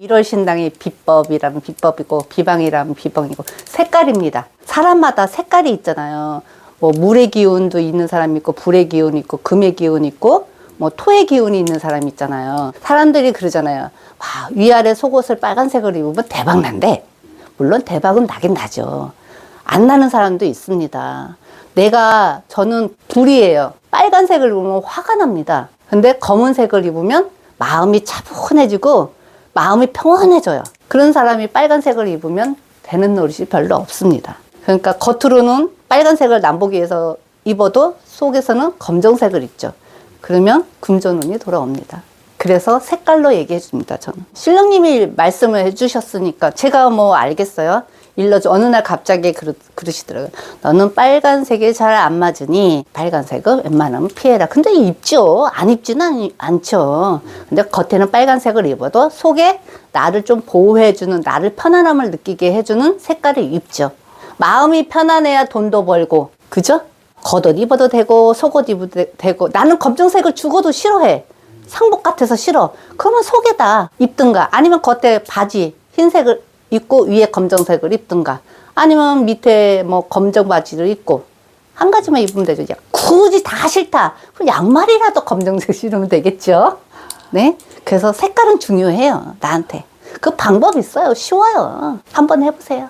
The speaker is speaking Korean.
1월 신당이 비법이라면 비법이고 비방이라면 비방이고 색깔입니다. 사람마다 색깔이 있잖아요. 뭐 물의 기운도 있는 사람이 있고 불의 기운이 있고 금의 기운이 있고 뭐 토의 기운이 있는 사람이 있잖아요. 사람들이 그러잖아요. 와, 위아래 속옷을 빨간색을 입으면 대박 난대. 물론 대박은 나긴 나죠. 안 나는 사람도 있습니다. 내가 저는 불이에요. 빨간색을 입으면 화가 납니다. 근데 검은색을 입으면 마음이 차분해지고 마음이 평온해져요. 그런 사람이 빨간색을 입으면 되는 노릇이 별로 없습니다. 그러니까 겉으로는 빨간색을 남보기에서 입어도 속에서는 검정색을 입죠. 그러면 금전운이 돌아옵니다. 그래서 색깔로 얘기해 줍니다, 저는. 신령님이 말씀을 해 주셨으니까 제가 뭐 알겠어요. 일러줘. 어느 날 갑자기 그러, 그러시더라고요. 너는 빨간색이 잘 안 맞으니 빨간색은 웬만하면 피해라. 근데 입죠. 안 입지는 않, 않죠. 근데 겉에는 빨간색을 입어도 속에 나를 좀 보호해주는, 나를 편안함을 느끼게 해주는 색깔을 입죠. 마음이 편안해야 돈도 벌고, 그죠? 겉옷 입어도 되고, 속옷 입어도 되고, 나는 검정색을 죽어도 싫어해. 상복 같아서 싫어. 그러면 속에다 입든가, 아니면 겉에 바지, 흰색을 입고 위에 검정색을 입든가, 아니면 밑에 뭐 검정 바지를 입고, 한 가지만 입으면 되죠. 야, 굳이 다 싫다. 그럼 양말이라도 검정색 신으면 되겠죠? 네? 그래서 색깔은 중요해요. 나한테. 그 방법 있어요. 쉬워요. 한번 해보세요.